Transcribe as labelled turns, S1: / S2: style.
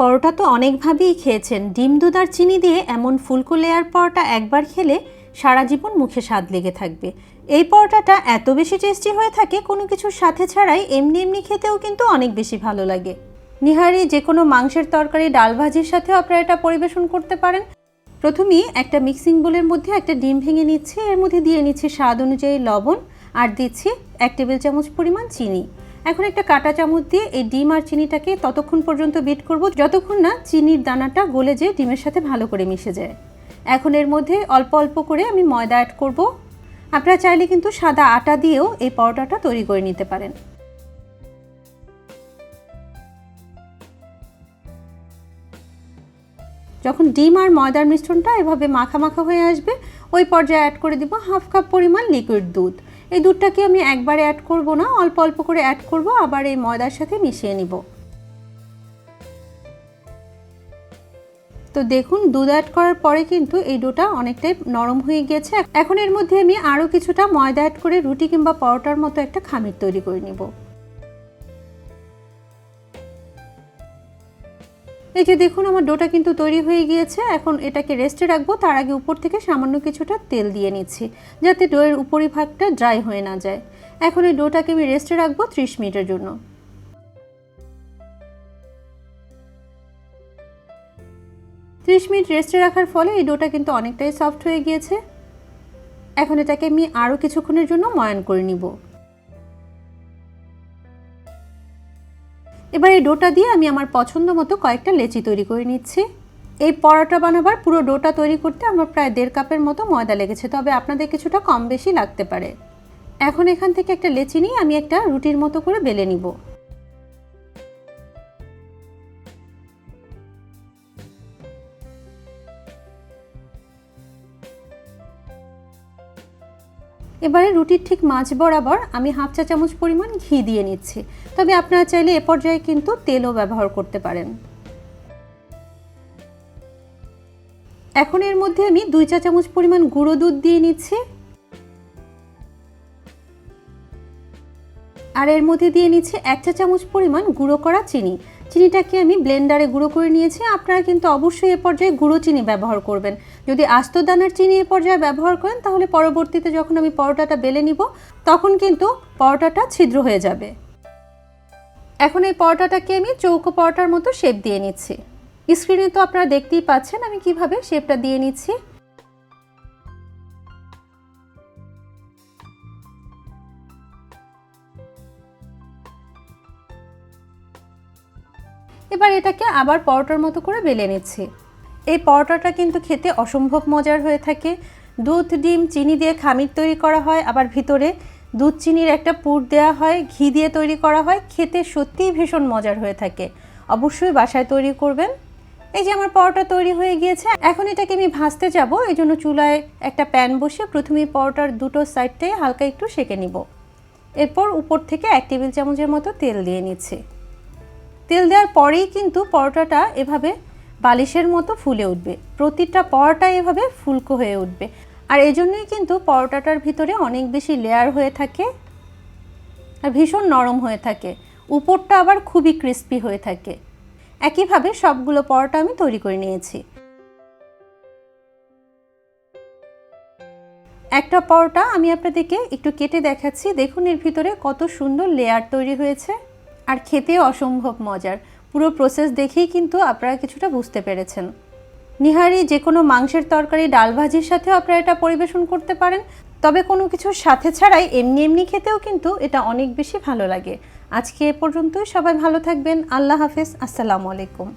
S1: পরোটা তো অনেকভাবেই খেয়েছেন। ডিম দুধ আর চিনি দিয়ে এমন ফুলকো লেয়ার পরোটা একবার খেলে সারা জীবন মুখে স্বাদ লেগে থাকবে। এই পরোটাটা এত বেশি টেস্টি হয়ে থাকে, কোনো কিছুর সাথে ছাড়াই এমনি এমনি খেতেও কিন্তু অনেক বেশি ভালো লাগে। নিহারি, যে কোনো মাংসের তরকারি, ডাল ভাজির সাথেও আপনারা এটা পরিবেশন করতে পারেন। প্রথমেই একটা মিক্সিং বোলের মধ্যে একটা ডিম ভেঙে নিচ্ছি, এর মধ্যে দিয়ে নিচ্ছি স্বাদ অনুযায়ী লবণ আর দিচ্ছি এক টেবিল চামচ পরিমাণ চিনি। এখন একটা কাঁটা চামচ দিয়ে এই ডিম আর চিনিটাকে ততক্ষণ পর্যন্ত বিট করব, যতক্ষণ না চিনির দানাটা গলে যেয়ে ডিমের সাথে ভালো করে মিশে যায়। এখন এর মধ্যে অল্প অল্প করে আমি ময়দা অ্যাড করব। আপনারা চাইলে কিন্তু সাদা আটা দিয়েও এই পরোটাটা তৈরি করে নিতে পারেন। যখন ডিম আর ময়দার মিশ্রণটা এভাবে মাখা মাখা হয়ে আসবে, ওই পর্যায়ে অ্যাড করে দিব হাফ কাপ পরিমাণ লিকুইড দুধ। এই দুধটাকে আমি একবারে অ্যাড করব না, অল্প অল্প করে অ্যাড করব, আবার এই ময়দার সাথে মিশিয়ে নিব। তো দেখুন, দুধ অ্যাড করার পরে কিন্তু এই ডোটা অনেকটাই নরম হয়ে গেছে। এখন এর মধ্যে আমি আরও কিছুটা ময়দা অ্যাড করে রুটি কিংবা পরোটার মতো একটা খামির তৈরি করে নিব। এই যে দেখুন, আমার ডোটা কিন্তু তৈরি হয়ে গিয়েছে। এখন এটাকে রেস্টে রাখব। তার আগে উপর থেকে সামান্য কিছুটা তেল দিয়ে নিচ্ছি, যাতে ডোয়ের উপরিভাগটা ড্রাই হয়ে না যায়। এখন এই ডোটাকে আমি রেস্টে রাখব ত্রিশ মিনিটের জন্য। ত্রিশ মিনিট রেস্টে রাখার ফলে এই ডোটা কিন্তু অনেকটাই সফট হয়ে গিয়েছে। এখন এটাকে আমি আরও কিছুক্ষণের জন্য ময়ান করে নিব। এবার এই ডোটা দিয়ে আমি আমার পছন্দ মতো কয়েকটা লেচি তৈরি করে নিচ্ছি। এই পরোটা বানাবার পুরো ডোটা তৈরি করতে আমার প্রায় দেড় কাপের মতো ময়দা লেগেছে, তবে আপনাদের কিছুটা কম বেশি লাগতে পারে। এখন এখান থেকে একটা লেচি নিয়ে আমি একটা রুটির মতো করে বেলে নিব। এবারে রুটির ঠিক মাঝ বরাবর আমি হাফ চা চামচ পরিমাণ ঘি দিয়ে নিচ্ছি। তবে আপনারা চাইলে এ পর্যায়ে কিন্তু তেলও ব্যবহার করতে পারেন। এখন এর মধ্যে আমি দুই চা চামচ পরিমাণ গুঁড়ো দুধ দিয়ে নিচ্ছি। আর এর মধ্যে দিয়ে নিচ্ছি এক চা চামচ পরিমাণ গুঁড়ো করা চিনি। চিনিটাকে আমি ব্লেন্ডারে গুঁড়ো করে নিয়েছি। আপনারা কিন্তু অবশ্যই এ পর্যায়ে গুঁড়ো চিনি ব্যবহার করবেন। যদি আস্ত দানার চিনি এ পর্যায়ে ব্যবহার করেন, তাহলে পরবর্তীতে যখন আমি পরোটাটা বেলে নিব, তখন কিন্তু পরোটাটা ছিদ্র হয়ে যাবে। এখন এই পরোটাটাকে আমি চৌকো পরোটার মতো শেপ দিয়ে নিচ্ছি। স্ক্রিনে তো আপনারা দেখতেই পাচ্ছেন আমি কীভাবে শেপটা দিয়ে নিচ্ছি। এবার এটাকে আবার পরোটার মতো করে বেলে নিচ্ছি। এই পরোটাটা কিন্তু খেতে অসম্ভব মজার হয়ে থাকে। দুধ, ডিম, চিনি দিয়ে খামির তৈরি করা হয়, আবার ভিতরে দুধ, চিনির একটা পুর দেওয়া হয়, ঘি দিয়ে তৈরি করা হয়। খেতে সত্যিই ভীষণ মজার হয়ে থাকে। অবশ্যই বাসায় তৈরি করবেন। এই যে আমার পরোটা তৈরি হয়ে গিয়েছে, এখন এটাকে আমি ভাজতে যাব। এই জন্য চুলায় একটা প্যান বসে প্রথমে পরোটার দুটো সাইডটাই হালকা একটু সেঁকে নিব। এরপর উপর থেকে এক টেবিল চামচের মতো তেল দিয়ে নিচ্ছি। তেল দেওয়ার পরেই কিন্তু পরোটাটা এভাবে বালিশের মতো ফুলে উঠবে। প্রতিটা পরোটা এভাবে ফুলকো হয়ে উঠবে। আর এই জন্যই কিন্তু পরোটাটার ভিতরে অনেক বেশি লেয়ার হয়ে থাকে আর ভীষণ নরম হয়ে থাকে। উপরটা আবার খুবই ক্রিস্পি হয়ে থাকে। একইভাবে সবগুলো পরোটা আমি তৈরি করে নিয়েছি। একটা পরোটা আমি আপনাদেরকে একটু কেটে দেখাচ্ছি। দেখুন এর ভিতরে কত সুন্দর লেয়ার তৈরি হয়েছে। আর খেতেও অসম্ভব মজার। পুরো প্রসেস দেখেই কিন্তু আপনারা কিছুটা বুঝতে পেরেছেন। নিহারি যে কোনো মাংসের তরকারি, ডাল ভাজির সাথেও আপনারা এটা পরিবেশন করতে পারেন। তবে কোনো কিছুর সাথে ছাড়াই এমনি এমনি খেতেও কিন্তু এটা অনেক বেশি ভালো লাগে। আজকে এ পর্যন্তই। সবাই ভালো থাকবেন। আল্লাহ হাফেজ। আসসালামু আলাইকুম।